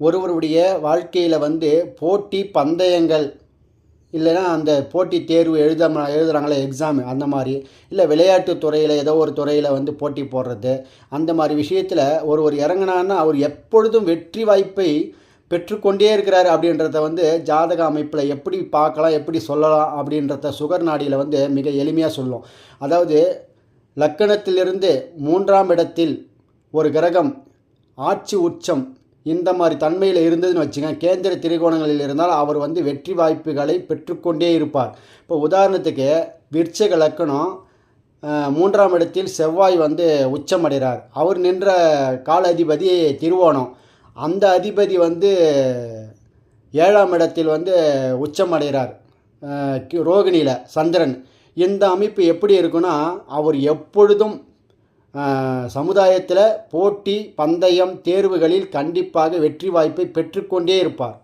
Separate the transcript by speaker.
Speaker 1: ஒருவருடைய வாழ்க்கையில் வந்து போட்டி பந்தயங்கள் இல்லைன்னா அந்த போட்டி தேர்வு எழுத எழுதுகிறாங்களே எக்ஸாமு அந்த மாதிரி இல்லை விளையாட்டு துறையில் ஏதோ ஒரு துறையில் வந்து போட்டி போடுறது அந்த மாதிரி விஷயத்தில் ஒருவர் இறங்கினான்னா அவர் எப்பொழுதும் வெற்றி வாய்ப்பை பெற்றுக்கொண்டே இருக்கிறார் அப்படின்றத வந்து ஜாதக அமைப்பில் எப்படி பார்க்கலாம் எப்படி சொல்லலாம் அப்படின்றத சுகர் நாடியில் வந்து மிக எளிமையாக சொல்லும். அதாவது லக்கணத்திலிருந்து மூன்றாம் இடத்தில் ஒரு கிரகம் ஆட்சி உச்சம் இந்த மாதிரி தன்மையில் இருந்ததுன்னு வச்சுங்க கேந்திர திரிகோணங்களில் இருந்தால் அவர் வந்து வெற்றி வாய்ப்புகளை பெற்றுக்கொண்டே இருப்பார். இப்போ உதாரணத்துக்கு விருட்சக லக்கணம் மூன்றாம் இடத்தில் செவ்வாய் வந்து உச்சமடைகிறார். அவர் நின்ற கால அதிபதி திருவோணம். அந்த அதிபதி வந்து ஏழாம் இடத்தில் வந்து உச்சமடைகிறார். ரோகிணியில் சந்திரன். இந்த அமைப்பு எப்படி இருக்குன்னா அவர் எப்பொழுதும் சமுதாயத்தில் போட்டி பந்தயம் தேர்வுகளில் கண்டிப்பாக வெற்றி வாய்ப்பை பெற்றுக்கொண்டே இருப்பார்.